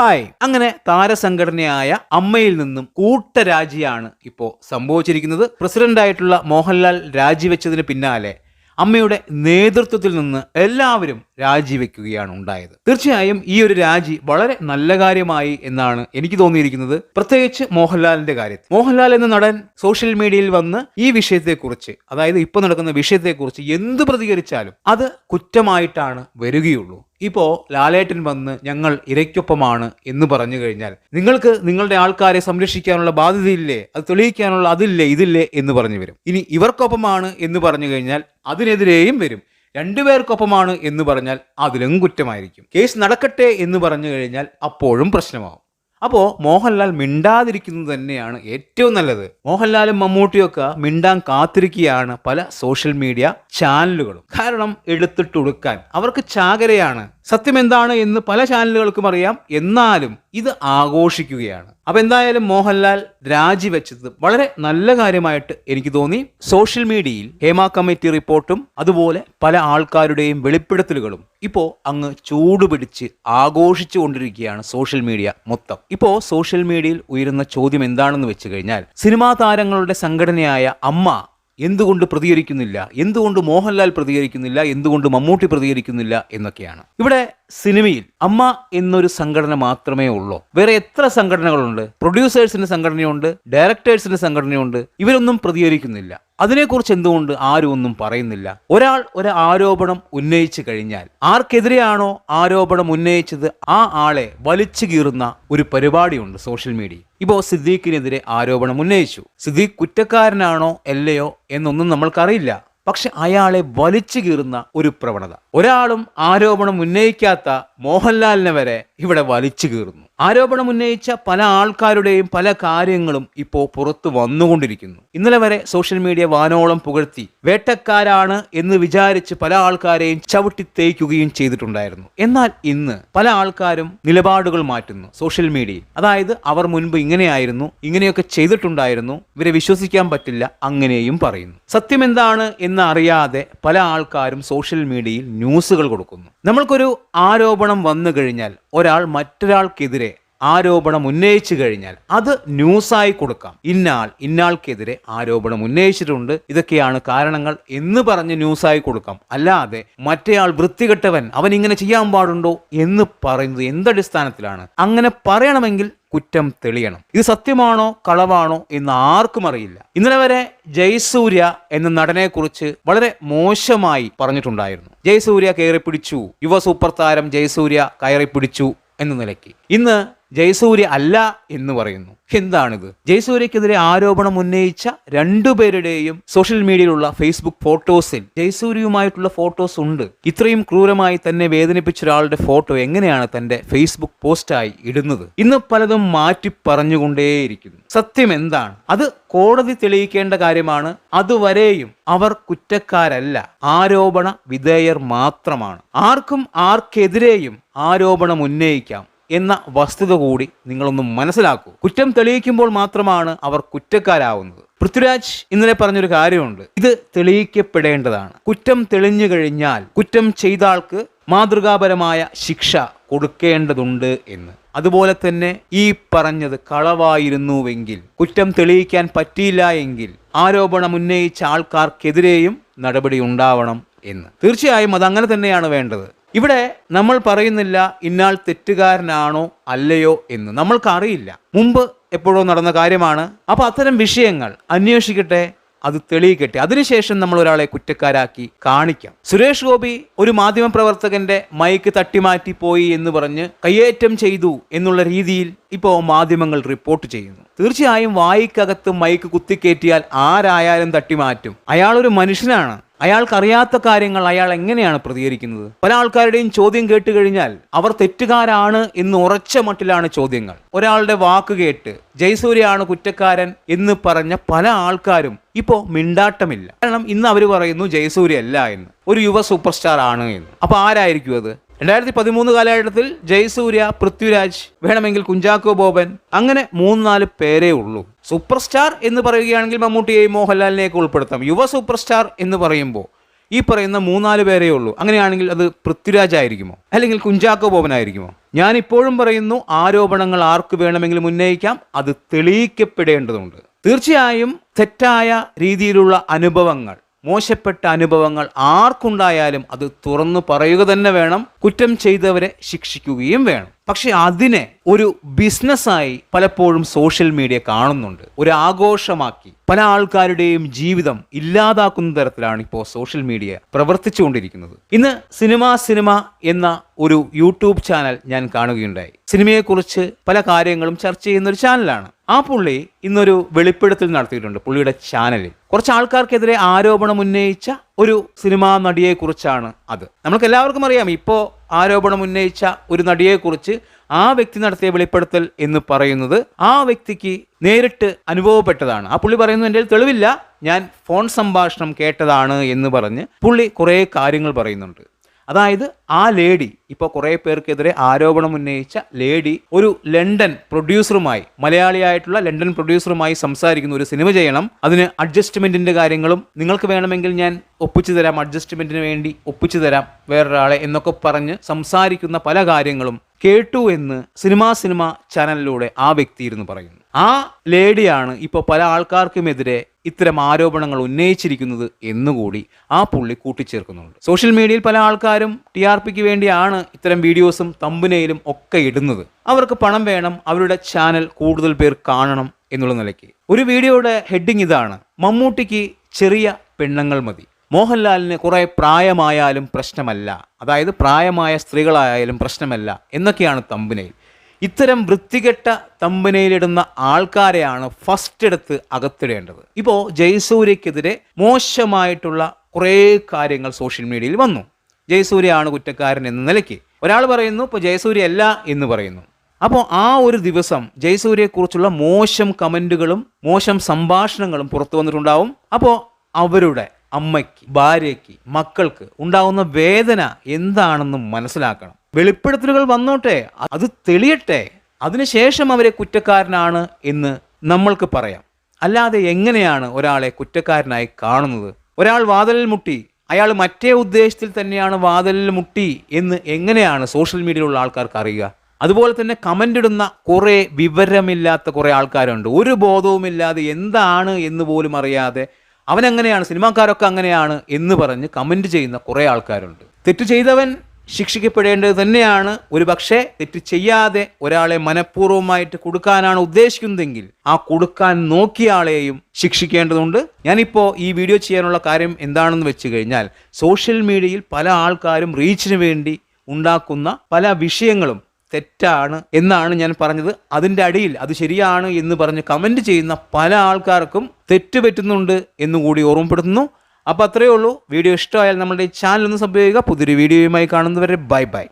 Hi. അങ്ങനെ താരസംഘടനയായ അമ്മയിൽ നിന്നും കൂട്ടരാജിയാണ് ഇപ്പോൾ സംഭവിച്ചിരിക്കുന്നത്. പ്രസിഡന്റായിട്ടുള്ള മോഹൻലാൽ രാജിവെച്ചതിന് പിന്നാലെ അമ്മയുടെ നേതൃത്വത്തിൽ നിന്ന് എല്ലാവരും രാജിവെക്കുകയാണ് ഉണ്ടായത്. തീർച്ചയായും ഈ ഒരു രാജി വളരെ നല്ല കാര്യമായി എന്നാണ് എനിക്ക് തോന്നിയിരിക്കുന്നത്. പ്രത്യേകിച്ച് മോഹൻലാലിന്റെ കാര്യത്തിൽ. മോഹൻലാൽ എന്ന നടൻ സോഷ്യൽ മീഡിയയിൽ വന്ന് ഈ വിഷയത്തെക്കുറിച്ച് അതായത് ഇപ്പൊ നടക്കുന്ന വിഷയത്തെക്കുറിച്ച് എന്ത് പ്രതികരിച്ചാലും അത് കുറ്റമായിട്ടാണ് വരികയുള്ളൂ. ഇപ്പോ ലാലേട്ടൻ വന്ന് ഞങ്ങൾ ഇരയ്ക്കൊപ്പമാണ് എന്ന് പറഞ്ഞു കഴിഞ്ഞാൽ നിങ്ങൾക്ക് നിങ്ങളുടെ ആൾക്കാരെ സംരക്ഷിക്കാനുള്ള ബാധ്യതയില്ലേ? അത് തെളിയിക്കാനുള്ള അതില്ലേ? ഇതില്ലേ? എന്ന് പറഞ്ഞു വരും. ഇനി ഇവർക്കൊപ്പമാണ് എന്ന് പറഞ്ഞു കഴിഞ്ഞാൽ അതിനെതിരെയും വരും. രണ്ടുപേർക്കൊപ്പമാണ് എന്ന് പറഞ്ഞാൽ അതിലും കുറ്റമായിരിക്കും. കേസ് നടക്കട്ടെ എന്ന് പറഞ്ഞു കഴിഞ്ഞാൽ അപ്പോഴും പ്രശ്നമാവും. അപ്പോൾ മോഹൻലാൽ മിണ്ടാതിരിക്കുന്നത് തന്നെയാണ് ഏറ്റവും നല്ലത്. മോഹൻലാലും മമ്മൂട്ടിയൊക്കെ മിണ്ടാൻ കാത്തിരിക്കുകയാണ് പല സോഷ്യൽ മീഡിയ ചാനലുകളും. കാരണം എടുത്തിട്ടൊടുക്കാൻ അവർക്ക് ചാകരയാണ്. സത്യം എന്താണ് എന്ന് പല ചാനലുകൾക്കും അറിയാം. എന്നാലും ഇത് ആഘോഷിക്കുകയാണ്. അപ്പൊ എന്തായാലും മോഹൻലാൽ രാജിവെച്ചത് വളരെ നല്ല കാര്യമായിട്ട് എനിക്ക് തോന്നി. സോഷ്യൽ മീഡിയയിൽ ഹേമ കമ്മിറ്റി റിപ്പോർട്ടും അതുപോലെ പല ആൾക്കാരുടെയും വെളിപ്പെടുത്തലുകളും ഇപ്പോ അങ്ങ് ചൂടുപിടിച്ച് ആഘോഷിച്ചു കൊണ്ടിരിക്കുകയാണ് സോഷ്യൽ മീഡിയ മൊത്തം. ഇപ്പോ സോഷ്യൽ മീഡിയയിൽ ഉയരുന്ന ചോദ്യം എന്താണെന്ന് വെച്ച് കഴിഞ്ഞാൽ സിനിമാ താരങ്ങളുടെ സംഘടനയായ അമ്മ എന്തുകൊണ്ട് പ്രതികരിക്കുന്നില്ല? എന്തുകൊണ്ട് മോഹൻലാൽ പ്രതികരിക്കുന്നില്ല? എന്തുകൊണ്ട് മമ്മൂട്ടി പ്രതികരിക്കുന്നില്ല? എന്നൊക്കെയാണ്. ഇവിടെ സിനിമയിൽ അമ്മ എന്നൊരു സംഘടന മാത്രമേ ഉള്ളൂ. വേറെ എത്ര സംഘടനകളുണ്ട്? പ്രൊഡ്യൂസേഴ്സിന്റെ സംഘടനയുണ്ട് ഡയറക്ടേഴ്സിന്റെ സംഘടനയുണ്ട്. ഇവരൊന്നും പ്രതികരിക്കുന്നില്ല. അതിനെക്കുറിച്ച് എന്തുകൊണ്ട് ആരും ഒന്നും പറയുന്നില്ല? ഒരാൾ ഒരു ആരോപണം ഉന്നയിച്ചു കഴിഞ്ഞാൽ ആർക്കെതിരെയാണോ ആരോപണം ഉന്നയിച്ചത്? ആ ആളെ വലിച്ചു കീറുന്ന ഒരു പരിപാടിയുണ്ട് സോഷ്യൽ മീഡിയ ഇപ്പോ സിദ്ദീഖിനെതിരെ ആരോപണം ഉന്നയിച്ചു. സിദ്ദീഖ് കുറ്റക്കാരനാണോ അല്ലയോ എന്നൊന്നും നമ്മൾക്കറിയില്ല. പക്ഷെ അയാളെ വലിച്ചു കീറുന്ന ഒരു പ്രവണത. ഒരാളും ആരോപണം ഉന്നയിക്കാത്ത മോഹൻലാലിനെ വരെ ഇവിടെ വലിച്ചു കീറുന്നു. ആരോപണം ഉന്നയിച്ച പല ആൾക്കാരുടെയും പല കാര്യങ്ങളും ഇപ്പോൾ പുറത്തു വന്നുകൊണ്ടിരിക്കുന്നു. ഇന്നലെ വരെ സോഷ്യൽ മീഡിയ വാനോളം പുകഴ്ത്തി വേട്ടക്കാരാണ് എന്ന് വിചാരിച്ച് പല ആൾക്കാരെയും ചവിട്ടി തേക്കുകയും ചെയ്തിട്ടുണ്ടായിരുന്നു. എന്നാൽ ഇന്ന് പല ആൾക്കാരും നിലപാടുകൾ മാറ്റുന്നു സോഷ്യൽ മീഡിയയിൽ. അതായത് അവർ മുൻപ് ഇങ്ങനെയായിരുന്നു ഇങ്ങനെയൊക്കെ ചെയ്തിട്ടുണ്ടായിരുന്നു ഇവരെ വിശ്വസിക്കാൻ പറ്റില്ല അങ്ങനെയും പറയുന്നു. സത്യം എന്താണ് എന്ന് അറിയാതെ പല ആൾക്കാരും സോഷ്യൽ മീഡിയയിൽ ന്യൂസുകൾ കൊടുക്കുന്നു. നമ്മൾക്കൊരു ആരോപണം വന്നു കഴിഞ്ഞാൽ ഒരാൾ മറ്റൊരാൾക്കെതിരെ ആരോപണം ഉന്നയിച്ചു കഴിഞ്ഞാൽ അത് ന്യൂസായി കൊടുക്കാം. ഇന്നാൾ ഇന്നാൾക്കെതിരെ ആരോപണം ഉന്നയിച്ചിട്ടുണ്ട്. ഇതൊക്കെയാണ് കാരണങ്ങൾ എന്ന് പറഞ്ഞ് ന്യൂസായി കൊടുക്കാം. അല്ലാതെ മറ്റേയാൾ വൃത്തികെട്ടവൻ അവൻ ഇങ്ങനെ ചെയ്യാൻ പാടുണ്ടോ എന്ന് പറയുന്നത് എന്തടിസ്ഥാനത്തിലാണ്? അങ്ങനെ പറയണമെങ്കിൽ കുറ്റം തെളിയണം. ഇത് സത്യമാണോ കളവാണോ എന്ന് ആർക്കും അറിയില്ല. ഇന്നലെ വരെ ജയസൂര്യ എന്ന നടനെ കുറിച്ച് വളരെ മോശമായി പറഞ്ഞിട്ടുണ്ടായിരുന്നു. ജയസൂര്യ കയറി പിടിച്ചു യുവ സൂപ്പർ താരം ജയസൂര്യ കയറി പിടിച്ചു എന്ന നിലയ്ക്ക്. ഇന്ന് ജയസൂര്യ അല്ല എന്ന് പറയുന്നു. എന്താണിത്? ജയസൂര്യക്കെതിരെ ആരോപണം ഉന്നയിച്ച രണ്ടുപേരുടെയും സോഷ്യൽ മീഡിയയിലുള്ള ഫേസ്ബുക്ക് ഫോട്ടോസിൽ ജയസൂര്യയുമായിട്ടുള്ള ഫോട്ടോസ് ഉണ്ട്. ഇത്രയും ക്രൂരമായി തന്നെ വേദനിപ്പിച്ച ഒരാളുടെ ഫോട്ടോ എങ്ങനെയാണ് തന്റെ ഫേസ്ബുക്ക് പോസ്റ്റായി ഇടുന്നത്? ഇന്ന് പലതും മാറ്റി പറഞ്ഞുകൊണ്ടേയിരിക്കുന്നു. സത്യം എന്താണ്? അത് കോടതി തെളിയിക്കേണ്ട കാര്യമാണ്. അതുവരെയും അവർ കുറ്റക്കാരല്ല. ആരോപണ വിധേയർ മാത്രമാണ്. ആർക്കും ആർക്കെതിരെയും ആരോപണം ഉന്നയിക്കാം. എന്ന വസ്തുത കൂടി നിങ്ങളൊന്ന് മനസ്സിലാക്കൂ. കുറ്റം തെളിയിക്കുമ്പോൾ മാത്രമാണ് അവർ കുറ്റക്കാരാവുന്നത്. പൃഥ്വിരാജ് ഇന്നലെ പറഞ്ഞൊരു കാര്യമുണ്ട്. ഇത് തെളിയിക്കപ്പെടേണ്ടതാണ്. കുറ്റം തെളിഞ്ഞു കഴിഞ്ഞാൽ കുറ്റം ചെയ്ത ആൾക്ക് മാതൃകാപരമായ ശിക്ഷ കൊടുക്കേണ്ടതുണ്ട് എന്ന്. അതുപോലെ തന്നെ ഈ പറഞ്ഞത് കളവായിരുന്നുവെങ്കിൽ കുറ്റം തെളിയിക്കാൻ പറ്റിയില്ല എങ്കിൽ ആരോപണം ഉന്നയിച്ച ആൾക്കാർക്കെതിരെയും നടപടി ഉണ്ടാവണം എന്ന്. തീർച്ചയായും അത് അങ്ങനെ തന്നെയാണ് വേണ്ടത്. ഇവിടെ നമ്മൾ പറയുന്നില്ല ഇന്നാൾ തെറ്റുകാരനാണോ അല്ലയോ എന്ന്. നമ്മൾക്കറിയില്ല. മുമ്പ് എപ്പോഴോ നടന്ന കാര്യമാണ്. അപ്പോൾ അത്തരം വിഷയങ്ങൾ അന്വേഷിക്കട്ടെ. അത് തെളിയിക്കട്ടെ അതിനുശേഷം നമ്മൾ ഒരാളെ കുറ്റക്കാരാക്കി കാണിക്കാം. സുരേഷ് ഗോപി ഒരു മാധ്യമപ്രവർത്തകന്റെ മൈക്ക് തട്ടിമാറ്റി പോയി എന്ന് പറഞ്ഞ് കയ്യേറ്റം ചെയ്തു എന്നുള്ള രീതിയിൽ ഇപ്പോൾ മാധ്യമങ്ങൾ റിപ്പോർട്ട് ചെയ്യുന്നു. തീർച്ചയായും വായിക്കകത്ത് മൈക്ക് കുത്തിക്കേറ്റിയാൽ ആരായാലും തട്ടിമാറ്റും. അയാളൊരു മനുഷ്യനാണ്. അയാൾക്കറിയാത്ത കാര്യങ്ങൾ അയാൾ എങ്ങനെയാണ് പ്രതികരിക്കുന്നത്? പല ആൾക്കാരുടെയും ചോദ്യം കേട്ട് കഴിഞ്ഞാൽ അവർ തെറ്റുകാരാണ് എന്ന് ഉറച്ച മട്ടിലാണ് ചോദ്യങ്ങൾ. ഒരാളുടെ വാക്ക് കേട്ട് ജയസൂര്യാണ് കുറ്റക്കാരൻ എന്ന് പറഞ്ഞ പല ആൾക്കാരും ഇപ്പോ മിണ്ടാട്ടമില്ല. കാരണം ഇന്ന് അവർ പറയുന്നു ജയസൂര്യ അല്ല എന്ന്. ഒരു യുവ സൂപ്പർ സ്റ്റാർ ആണ് എന്ന്. അപ്പോൾ ആരായിരിക്കും അത്? രണ്ടായിരത്തി പതിമൂന്ന് കാലഘട്ടത്തിൽ ജയസൂര്യ പൃഥ്വിരാജ് വേണമെങ്കിൽ കുഞ്ചാക്കോ ബോബൻ അങ്ങനെ മൂന്ന് നാല് പേരേ ഉള്ളൂ. സൂപ്പർ സ്റ്റാർ എന്ന് പറയുകയാണെങ്കിൽ മമ്മൂട്ടിയെയും മോഹൻലാലിനെയൊക്കെ ഉൾപ്പെടുത്താം. യുവ സൂപ്പർ സ്റ്റാർ എന്ന് പറയുമ്പോൾ ഈ പറയുന്ന മൂന്നാൽ പേരേ ഉള്ളൂ. അങ്ങനെയാണെങ്കിൽ അത് പൃഥ്വിരാജ് ആയിരിക്കുമോ അല്ലെങ്കിൽ കുഞ്ചാക്കോ ബോബൻ ആയിരിക്കുമോ ഞാൻ ഇപ്പോഴും പറയുന്നു ആരോപണങ്ങൾ ആർക്ക് വേണമെങ്കിലും ഉന്നയിക്കാം അത് തെളിയിക്കപ്പെടേണ്ടതുണ്ട്. തീർച്ചയായും തെറ്റായ രീതിയിലുള്ള അനുഭവങ്ങൾ മോശപ്പെട്ട അനുഭവങ്ങൾ ആർക്കുണ്ടായാലും അത് തുറന്നു പറയുക തന്നെ വേണം കുറ്റം ചെയ്തവരെ ശിക്ഷിക്കുകയും വേണം. പക്ഷെ അതിനെ ഒരു ബിസിനസ്സായി പലപ്പോഴും സോഷ്യൽ മീഡിയ കാണുന്നുണ്ട്. ഒരു ആഘോഷമാക്കി. പല ആൾക്കാരുടെയും ജീവിതം ഇല്ലാതാക്കുന്ന തരത്തിലാണ് ഇപ്പോൾ സോഷ്യൽ മീഡിയ പ്രവർത്തിച്ചുകൊണ്ടിരിക്കുന്നത്. ഇന്ന് സിനിമ സിനിമ എന്ന ഒരു യൂട്യൂബ് ചാനൽ ഞാൻ കാണുകയുണ്ടായി. സിനിമയെക്കുറിച്ച് പല കാര്യങ്ങളും ചർച്ച ചെയ്യുന്ന ഒരു ചാനലാണ്. ആ പുള്ളി ഇന്നൊരു വെളിപ്പെടുത്തൽ നടത്തിയിട്ടുണ്ട് പുള്ളിയുടെ ചാനലിൽ. കുറച്ച് ആൾക്കാർക്കെതിരെ ആരോപണം ഉന്നയിച്ച ഒരു സിനിമാ നടിയെക്കുറിച്ചാണ് അത്. നമുക്ക് എല്ലാവർക്കും അറിയാം ഇപ്പോൾ ആരോപണം ഉന്നയിച്ച ഒരു നടിയെക്കുറിച്ച് ആ വ്യക്തി നടത്തിയ വെളിപ്പെടുത്തൽ എന്ന് പറയുന്നത് ആ വ്യക്തിക്ക് നേരിട്ട് അനുഭവപ്പെട്ടതാണ്. ആ പുള്ളി പറയുന്നു എന്റെ തെളിവില്ല. ഞാൻ ഫോൺ സംഭാഷണം കേട്ടതാണ് എന്ന് പറഞ്ഞ് പുള്ളി കുറേ കാര്യങ്ങൾ പറയുന്നുണ്ട്. അതായത് ആ ലേഡി ഇപ്പോൾ കുറേ പേർക്കെതിരെ ആരോപണം ഉന്നയിച്ച ലേഡി ഒരു ലണ്ടൻ പ്രൊഡ്യൂസറുമായി മലയാളിയായിട്ടുള്ള ലണ്ടൻ പ്രൊഡ്യൂസറുമായി സംസാരിക്കുന്ന ഒരു സിനിമ ചെയ്യണം. അതിന് അഡ്ജസ്റ്റ്മെന്റിന്റെ കാര്യങ്ങളും നിങ്ങൾക്ക് വേണമെങ്കിൽ ഞാൻ ഒപ്പിച്ചു തരാം അഡ്ജസ്റ്റ്മെന്റിന് വേണ്ടി ഒപ്പിച്ചു തരാം വേറൊരാളെ എന്നൊക്കെ പറഞ്ഞ് സംസാരിക്കുന്ന പല കാര്യങ്ങളും കേട്ടു എന്ന് സിനിമാ സിനിമ ചാനലിലൂടെ ആ വ്യക്തി ഇരുന്ന് പറയുന്നു. ആ ലേഡിയാണ് ഇപ്പോൾ പല ആൾക്കാർക്കുമെതിരെ ഇത്തരം ആരോപണങ്ങൾ ഉന്നയിച്ചിരിക്കുന്നത് എന്നുകൂടി ആ പുള്ളി കൂട്ടിച്ചേർക്കുന്നുണ്ട്. സോഷ്യൽ മീഡിയയിൽ പല ആൾക്കാരും ടി ആർ പിക്ക് വേണ്ടിയാണ് ഇത്തരം വീഡിയോസും തമ്പുനയിലും ഒക്കെ ഇടുന്നത്. അവർക്ക് പണം വേണം അവരുടെ ചാനൽ കൂടുതൽ പേർ കാണണം എന്നുള്ള നിലയ്ക്ക്. ഒരു വീഡിയോയുടെ ഹെഡിങ് ഇതാണ്. മമ്മൂട്ടിക്ക് ചെറിയ പെണ്ണുങ്ങൾ മതി. മോഹൻലാലിന് കുറെ പ്രായമായാലും പ്രശ്നമല്ല. അതായത് പ്രായമായ സ്ത്രീകളായാലും പ്രശ്നമല്ല എന്നൊക്കെയാണ് തമ്പുനയിൽ. ഇത്തരം വൃത്തികെട്ട തമ്പനയിലിടുന്ന ആൾക്കാരെയാണ് ഫസ്റ്റ് എടുത്ത് അകത്തിടേണ്ടത്. ഇപ്പോൾ ജയസൂര്യക്കെതിരെ മോശമായിട്ടുള്ള കുറേ കാര്യങ്ങൾ സോഷ്യൽ മീഡിയയിൽ വന്നു. ജയസൂര്യയാണ് കുറ്റക്കാരൻ എന്ന നിലയ്ക്ക്. ഒരാൾ പറയുന്നു ഇപ്പോൾ ജയസൂര്യ അല്ല എന്ന് പറയുന്നു. അപ്പോൾ ആ ഒരു ദിവസം ജയസൂര്യയെക്കുറിച്ചുള്ള മോശം കമന്റുകളും മോശം സംഭാഷണങ്ങളും പുറത്തു വന്നിട്ടുണ്ടാവും. അപ്പോൾ അവരുടെ അമ്മയ്ക്ക് ഭാര്യയ്ക്ക് മക്കൾക്ക് ഉണ്ടാകുന്ന വേദന എന്താണെന്ന് മനസ്സിലാക്കണം. വെളിപ്പെടുത്തലുകൾ വന്നോട്ടെ അത് തെളിയട്ടെ. അതിനുശേഷം അവരെ കുറ്റക്കാരനാണ് എന്ന് നമ്മൾക്ക് പറയാം. അല്ലാതെ എങ്ങനെയാണ് ഒരാളെ കുറ്റക്കാരനായി കാണുന്നത്? ഒരാൾ വാതിലിൽ മുട്ടി അയാൾ മറ്റേ ഉദ്ദേശത്തിൽ തന്നെയാണ് വാതിലിൽ മുട്ടി എന്ന് എങ്ങനെയാണ് സോഷ്യൽ മീഡിയയിലുള്ള ആൾക്കാർക്ക് അറിയുക? അതുപോലെ തന്നെ കമന്റ് ഇടുന്ന കുറേ വിവരമില്ലാത്ത കുറേ ആൾക്കാരുണ്ട്. ഒരു ബോധവുമില്ലാതെ എന്താണ് എന്ന് പോലും അറിയാതെ അവനെങ്ങനെയാണ് സിനിമാക്കാരൊക്കെ അങ്ങനെയാണ് എന്ന് പറഞ്ഞ് കമന്റ് ചെയ്യുന്ന കുറേ ആൾക്കാരുണ്ട്. തെറ്റ് ചെയ്തവൻ ശിക്ഷിക്കപ്പെടേണ്ടത് തന്നെയാണ്. ഒരു പക്ഷേ തെറ്റ് ചെയ്യാതെ ഒരാളെ മനഃപൂർവമായിട്ട് കൊടുക്കാനാണ് ഉദ്ദേശിക്കുന്നതെങ്കിൽ ആ കൊടുക്കാൻ നോക്കിയ ആളെയും ശിക്ഷിക്കേണ്ടതുണ്ട്. ഞാനിപ്പോൾ ഈ വീഡിയോ ചെയ്യാനുള്ള കാര്യം എന്താണെന്ന് വെച്ച് കഴിഞ്ഞാൽ സോഷ്യൽ മീഡിയയിൽ പല ആൾക്കാരും റീച്ചിന് വേണ്ടി ഉണ്ടാക്കുന്ന പല വിഷയങ്ങളും തെറ്റാണ് എന്നാണ് ഞാൻ പറഞ്ഞത്. അതിന്റെ അടിയിൽ അത് ശരിയാണ് എന്ന് പറഞ്ഞ് കമന്റ് ചെയ്യുന്ന പല ആൾക്കാർക്കും തെറ്റ് പറ്റുന്നുണ്ട് എന്നുകൂടി ഓർമ്മപ്പെടുത്തുന്നു. അപ്പോൾ അത്രയേ ഉള്ളൂ. വീഡിയോ ഇഷ്ടമായാൽ നമ്മുടെ ചാനൽ ഒന്ന് സബ്സ്ക്രൈബ് ചെയ്യുക. പുതിയൊരു വീഡിയോയുമായി കാണുന്നവരെ ബൈ ബൈ.